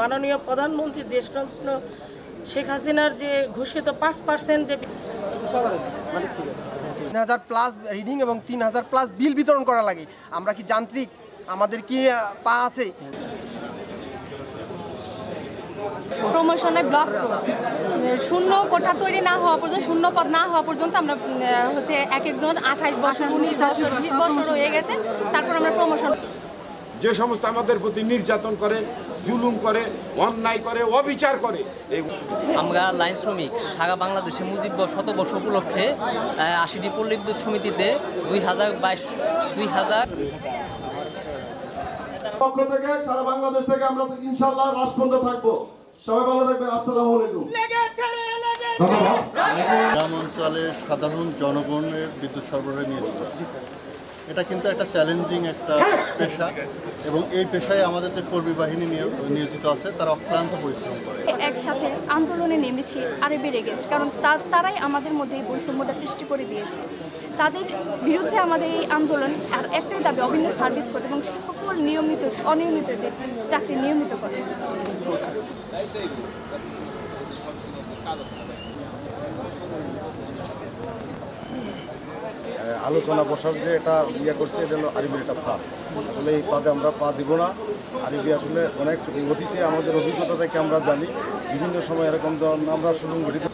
মাননীয় প্রধানমন্ত্রী দেশরত্ন শেখ হাসিনার যে ঘোষিত পাঁচ পার্সেন্ট যে তিন হাজার প্লাস রিডিং এবং তিন হাজার প্লাস বিল বিতরণ করা লাগে। আমরা কি যান্ত্রিক? আমাদের কি পা আছে? প্রমোশনে ব্লক পোস্ট শূন্য কোঠা তৈরি না হওয়া পর্যন্ত শূন্য পদ না হওয়া পর্যন্ত আমরা হচ্ছে এক একজন আঠাইশ বছর উনিশ বছর বিশ বছর হয়ে গেছে। তারপর আমরা প্রমোশন যে সমস্ত আমাদের প্রতি নির্যাতন করে জুলুম করে অন্যায় করে অবিচার করে এই আমরা লাইন শ্রমিক সারা বাংলাদেশে মুজিব শতবর্ষ উপলক্ষে আশিটি পল্লী বিদ্যুৎ সমিতিতে দুই হাজার বাইশ দুই হাজার পক্ষ থেকে সারা বাংলাদেশ থেকে আমরা তো ইনশাল্লাহ রাষ্ট্রবন্ধ থাকব। সবাই ভালো থাকবেন আসসালামু আলাইকুম। গ্রাম অঞ্চলে সাধারণ জনগণের বিদ্যুৎ সরবরাহ আছে এটা কিন্তু একটা চ্যালেঞ্জিং একটা পেশা এবং এই পেশায় আমাদের যে কর্মী বাহিনী নিয়োজিত আছে, তারা অক্লান্ত পরিশ্রম করে। একসাথে আন্দোলনে নেমেছি আরবের এগেনস্ট কারণ তা- তারাই আমাদের মধ্যে এই বৈষম্যটা সৃষ্টি করে দিয়েছে। তাদের বিরুদ্ধে আমাদের এই আন্দোলন, আর একটাই দাবি, অভিন্ন সার্ভিস করে এবং সকল নিয়মিত অনিয়মিতদের চাকরি নিয়মিত করে। আলোচনা বসার যে এটা ইয়ে করছে, এটা হলো আরিবির একটা ফাঁদ। আসলে এই ফাঁদে আমরা পা দিব না। আরিবি আসলে অনেক অতীতে আমাদের অভিজ্ঞতা থেকে আমরা জানি, বিভিন্ন সময় এরকম আমরা সুসংগঠিত